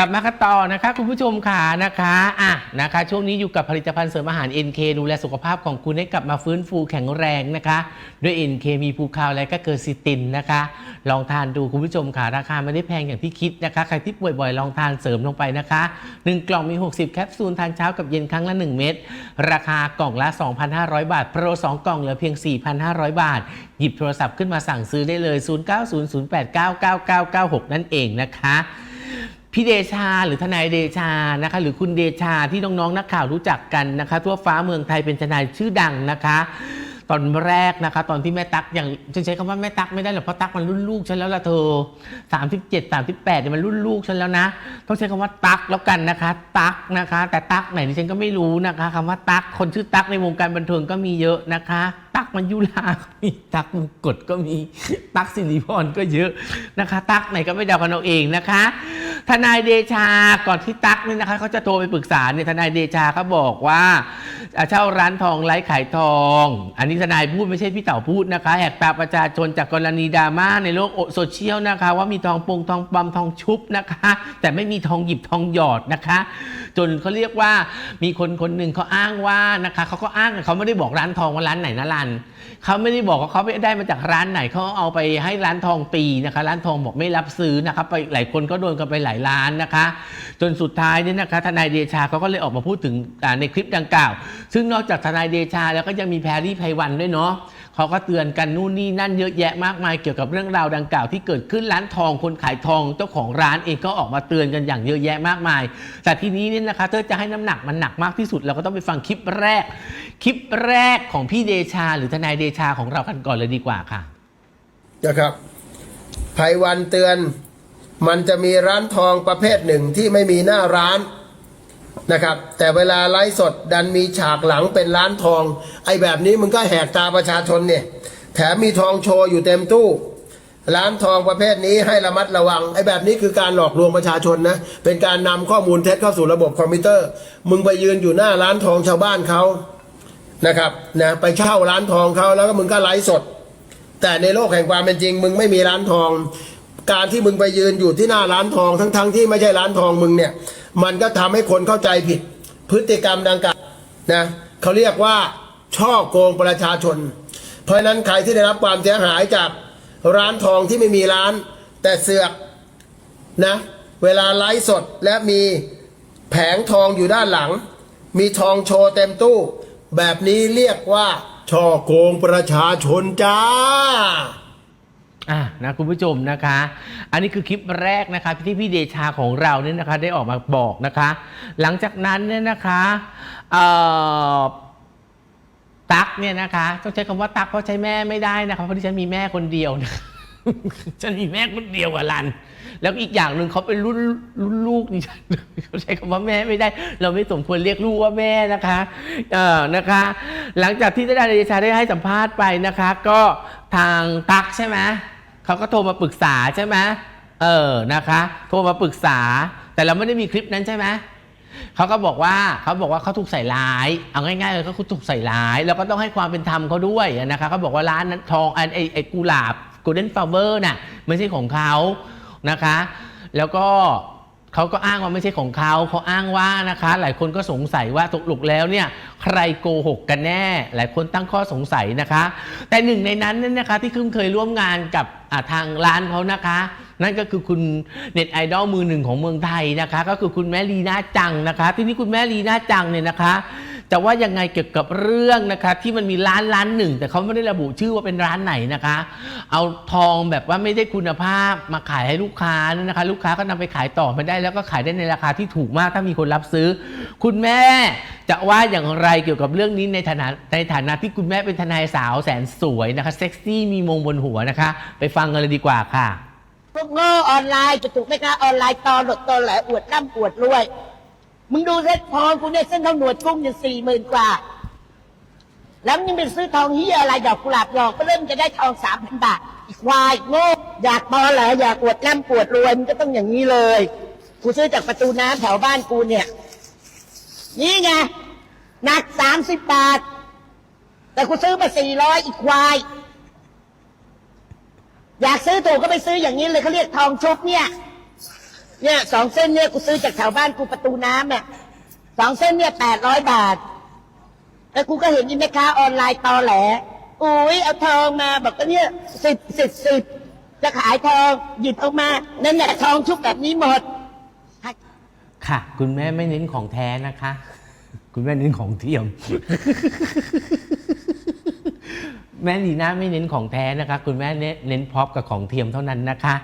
กลับมากันต่อนะคะคุณผู้ชมค่ะนะคะอะนะคะ ช่วงนี้อยู่กับผลิตภัณฑ์เสริมอาหาร NK ดูแลสุขภาพของคุณให้กลับมาฟื้นฟูแข็งแรงนะคะด้วย NK มีภูคาวและก็เกอร์ซิตินนะคะ ลองทานดูคุณผู้ชมค่ะราคาไม่ได้แพงอย่างที่คิดนะคะใครที่ป่วยบ่อยลองทานเสริมลงไปนะคะ 1 กล่องมี 60 แคปซูลทานเช้ากับเย็นครั้งละ 1 เม็ดราคากล่องละ 2,500 บาท โปร 2 กล่องเหลือเพียง 4,500 บาท หยิบโทรศัพท์ขึ้นมาสั่งซื้อได้เลย 0900899996 นั่นเองนะคะ พี่เดชาหรือทนายเดชานะคะหรือคุณเดชาที่น้องๆนักข่าวรู้จักกันนะคะ ทั่วฟ้าเมืองไทยเป็นทนายชื่อดังนะคะ ตอนแรกนะคะ ตอนที่แม่ตักอย่างฉันใช้คำว่าแม่ตักไม่ได้หรอกเพราะตักมันรุ่นลูกฉันแล้วล่ะเธอ37 38เนี่ยมันรุ่นลูกฉันแล้วนะ ต้องใช้คำว่าตักแล้วกันนะคะ ตักนะคะ แต่ตักไหนดิฉันก็ไม่รู้นะคะคำว่าตักคนชื่อตักในวงการบันเทิงก็มีเยอะนะคะตักมันยุลาก็มีตักมงกฎก็มีตักสิริพรก็เยอะนะคะ ตักไหนก็ไม่เดากันเอาเองนะคะ ทนายเดชาก่อนที่ตั๊กเนี่ยนะคะเขาจะโทรไปปรึกษาเนี่ยทนายเดชาเขาบอกว่าเช่าร้านทองไร้ขายทอง อันนี้ทนายพูดไม่ใช่พี่เต่าพูดนะคะแหกปากประชาชนจากกรณีดราม่าในโลกโซเชียลนะคะ ว่ามีทองปงทองปลอมทองชุบนะคะ แต่ไม่มีทองหยิบทองหยอดนะคะ จนเขาเรียกว่ามีคนคนหนึ่งเขาอ้างว่านะคะเขาก็อ้างเขาไม่ได้บอกร้านทองว่าร้านไหนนะรันเขาไม่ได้บอกว่าเขาไปได้มาจากร้านไหนเขาเอาไปให้ร้านทองตีนะคะ ร้านทองบอกไม่รับซื้อนะคะไปหลายคนก็โดนกันไปหลายร้านนะคะ จนสุดท้ายเนี่ยนะคะทนายเดชาเขาก็เลยออกมาพูดถึงในคลิปดังกล่าว ซึ่งนอกจากทนายเดชาแล้วก็ยังมีแพรรี่ไพวันด้วยเนาะเขาก็เตือนกันนู่นนี่นั่นเยอะแยะมากมายเกี่ยวกับเรื่องราวดังกล่าวที่เกิดขึ้นร้านทองคนขายทองเจ้าของร้านเองก็ออกมาเตือนกันอย่างเยอะแยะมากมาย แต่ทีนี้เนี่ยนะคะถ้าจะให้น้ำหนักมันหนักมากที่สุดเราก็ต้องไปฟังคลิปแรก คลิปแรกของพี่เดชา หรือทนายเดชาของเรากันก่อนเลยดีกว่าค่ะนะครับไพวันเตือน มันจะมีร้านทองประเภทหนึ่งที่ไม่มีหน้าร้านนะครับ แต่เวลาไลฟ์สดดันมีฉากหลังเป็นร้านทอง ไอ้แบบนี้มึงก็แหกตาประชาชนเนี่ย แถมมีทองโชว์อยู่เต็มตู้ ร้านทองประเภทนี้ให้ระมัดระวัง ไอ้แบบนี้คือการหลอกลวงประชาชนนะ เป็นการนำข้อมูลเท็จเข้าสู่ระบบคอมพิวเตอร์ มึงไปยืนอยู่หน้าร้านทองชาวบ้านเขานะครับนะไปเช่าร้านทองเขาแล้วก็มึงก็ไลฟ์สด แต่ในโลกแห่งความเป็นจริง มึงไม่มีร้านทอง การที่มึงไปยืนอยู่ที่หน้าร้านทองทั้งๆทที่ไม่ใช่ร้านทองมึงเนี่ย มันก็ทำให้คนเข้าใจผิด พฤติกรรมดังกล่าวนะเขาเรียกว่าช่อโกงประชาชน เพราะฉะนั้นใครที่ได้รับความเสียหายจากร้านทองที่ไม่มีร้าน แต่เสือกนะเวลาไลฟ์สดและมีแผงทองอยู่ด้านหลัง มีทองโชว์เต็มตู้ แบบนี้เรียกว่าช่อโกงประชาชนจ้า อะนะคุณผู้ชมนะคะ อันนี้คือคลิปแรกนะคะที่พี่เดชาของเราเนี่ยนะคะได้ออกมาบอกนะคะ หลังจากนั้นเนี่ยนะคะเอ่อตักเนี่ยนะคะ ต้องใช้คำว่าตักเพราะใช้แม่ไม่ได้นะคะเพราะที่ฉันมีแม่คนเดียวนะฉันมีแม่คนเดียวกับรัน แล้วอีกอย่างหนึ่งเขาเป็นรุ่นรุ่นลูกนี่ฉันเขาใช้คำว่าแม่ไม่ได้ เราไม่สมควรเรียกลูกว่าแม่นะคะ เออนะคะ หลังจากที่ได้เดชาได้ให้สัมภาษณ์ไปนะคะ ก็ทางตักใช่ไหม เขาก็โทรมาปรึกษาใช่ไหมเออนะคะ โทรมาปรึกษา แต่เราไม่ได้มีคลิปนั้นใช่ไหมเขาก็บอกว่าเขาบอกว่าเขาถูกใส่ร้าย เอาง่ายๆเลยเขาถูกใส่ร้าย แล้วก็ต้องให้ความเป็นธรรมเขาด้วยนะคะเขาบอกว่าร้านนั้นทองอันไอไอกุหลาบ golden flower น่ะไม่ใช่ของเขานะคะ แล้วก็เขาก็อ้างว่าไม่ใช่ของเขาเขาอ้างว่านะคะ หลายคนก็สงสัยว่าตกลงแล้วเนี่ยใครโกหกกันแน่ หลายคนตั้งข้อสงสัยนะคะ แต่หนึ่งในนั้นเนี่ยนะคะที่เพิ่งเคยร่วมงานกับ ทางร้านเขานะคะ นั่นก็คือคุณเน็ตไอดอลมือหนึ่งของเมืองไทยนะคะ ก็คือคุณแม่ลีน่าจังนะคะ ที่นี่คุณแม่ลีน่าจังเนี่ยนะคะ จะว่ายังไงเกี่ยวกับเรื่องนะคะที่มันมีร้านร้านหนึ่ง แต่เขาไม่ได้ระบุชื่อว่าเป็นร้านไหนนะคะ เอาทองแบบว่าไม่ได้คุณภาพมาขายให้ลูกค้านะคะ ลูกค้าก็นำไปขายต่อไม่ได้ แล้วก็ขายได้ในราคาที่ถูกมากถ้ามีคนรับซื้อ คุณแม่จะว่าอย่างไรเกี่ยวกับเรื่องนี้ในฐานะในฐานะที่คุณแม่เป็นทนายสาวแสนสวยนะคะเซ็กซี่มีมงบนหัวนะคะ ไปฟังกันเลยดีกว่าค่ะพวกโง่ออนไลน์จะถูกไหมคะออนไลน์ตอหลดตอแหลอวดร่ำอวดรวย มึงดูเส้นทองกูเนี่ยเส้นทองหนวดกุ้งเนี่ยสี่หมื่นกว่า แล้วมึงยังไปซื้อทองเฮียอะไรดอกกุหลาบดอกก็เริ่มจะได้ทองสามพันบาทอีกวายโง่อยากตอแหลอยากอวดร่ำอวดรวยมึงก็ต้องอย่างนี้เลย กูซื้อจากประตูน้ำแถวบ้านกูเนี่ย นี่ไงหนักสามสิบบาท แต่กูซื้อมาสี่ร้อยอีกควายอยากซื้อถูกก็ไปซื้ออย่างนี้เลยเขาเรียกทองชุบเนี่ย เนี่ยสองเส้นเนี่ยกูซื้อจากแถวบ้านกูประตูน้ำเนี่ยสองเส้นเนี่ยแปดร้อยบาทแล้วกูก็เห็นอีแม่ค้าออนไลน์ตอแหลอุ้ยเอาทองมาบอกว่าเนี่ยสิบสิบสิบจะขายทองหยิบออกมานั่นแหละทองชุบแบบนี้หมด ค่ะ คุณแม่ไม่เน้นของแท้นะคะ คุณแม่เน้นของเทียม แม่ลีน่าไม่เน้นของแท้นะคะ คุณแม่เน้นเน้นพร็อปกับของเทียมเท่านั้นนะคะ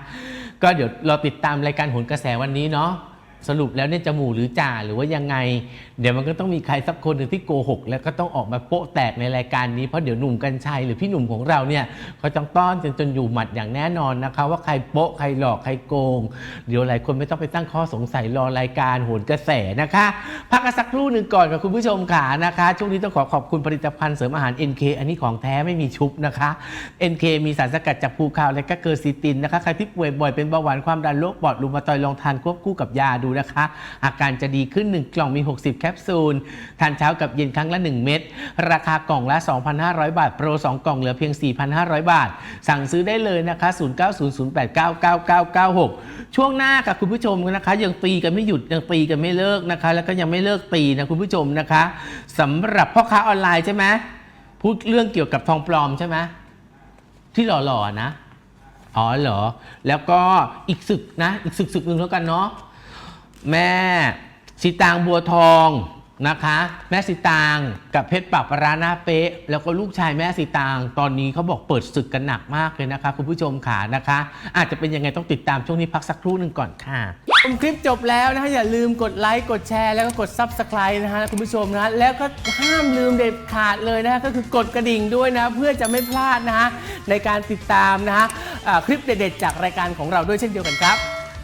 ก็เดี๋ยวเราติดตามรายการโหนกระแสวันนี้เนาะ สรุปแล้วเนี่ยจะหมู่หรือจ่าหรือว่ายังไง เดี๋ยวมันก็ต้องมีใครสักคนหนึ่งที่โกหก แล้วก็ต้องออกมาโป๊ะแตกในรายการนี้เพราะเดี๋ยวหนุ่มกัญชัยหรือพี่หนุ่มของเราเนี่ยเขาต้องต้อนจนจนอยู่หมัดอย่างแน่นอนนะคะ ว่าใครโป๊ะใครหลอกใครโกง เดี๋ยวหลายคนไม่ต้องไปตั้งข้อสงสัยรอรายการโหนกระแสนะคะ พักกันสักครู่หนึ่งก่อนกับคุณผู้ชมขานะคะ ช่วงนี้ต้องขอขอบคุณผลิตภัณฑ์เสริมอาหาร NK อันนี้ของแท้ไม่มีชุบนะคะ NK มีสารสกัดจากภูคาและก็เกอร์ซิตินนะคะใครที่ป่วยบ่อยเป็นเบาหวานความดันโรคปอดรูมาตอยลองทานควบคู่กับยาดูนะคะ อาการจะดีขึ้น 1 กล่องมี 60 แคปซูล ทานเช้ากับเย็นครั้งละ 1 เม็ด ราคากล่องละ 2,500 บาท โปร 2 กล่องเหลือเพียง 4,500 บาท สั่งซื้อได้เลยนะคะ 0900899996 ช่วงหน้าค่ะคุณผู้ชมนะคะ ยังตีกันไม่หยุดยังตีกันไม่เลิกนะคะ แล้วก็ยังไม่เลิกตีนะคุณผู้ชมนะคะสำหรับพ่อค้าออนไลน์ใช่ไหมพูดเรื่องเกี่ยวกับทองปลอมใช่ไหมที่หล่อๆนะ อ๋อเหรอ แล้วก็อีกศึกนะ อีกศึกศึกหนึ่งแล้วกันเนาะ แม่สีตางบัวทองนะคะ แม่สีตางกับเพชรปรับรานหน้าเป๊ะ แล้วก็ลูกชายแม่สีตางตอนนี้เขาบอกเปิดศึกกันหนักมากเลยนะคะ คุณผู้ชมขานะคะ อาจจะเป็นยังไงต้องติดตามช่วงนี้พักสักครู่หนึ่งก่อนค่ะชมคลิปจบแล้วนะคะอย่าลืมกดไลค์กดแชร์แล้วก็กด Subscribe นะคะคุณผู้ชมนะแล้วก็ห้ามลืมเด็ดขาดเลยนะคะก็คือกดกระดิ่งด้วยนะ เพื่อจะไม่พลาดนะคะในการติดตามนะคะอ่าคลิปเด็ดๆจากรายการของเราด้วยเช่นเดียวกันครับ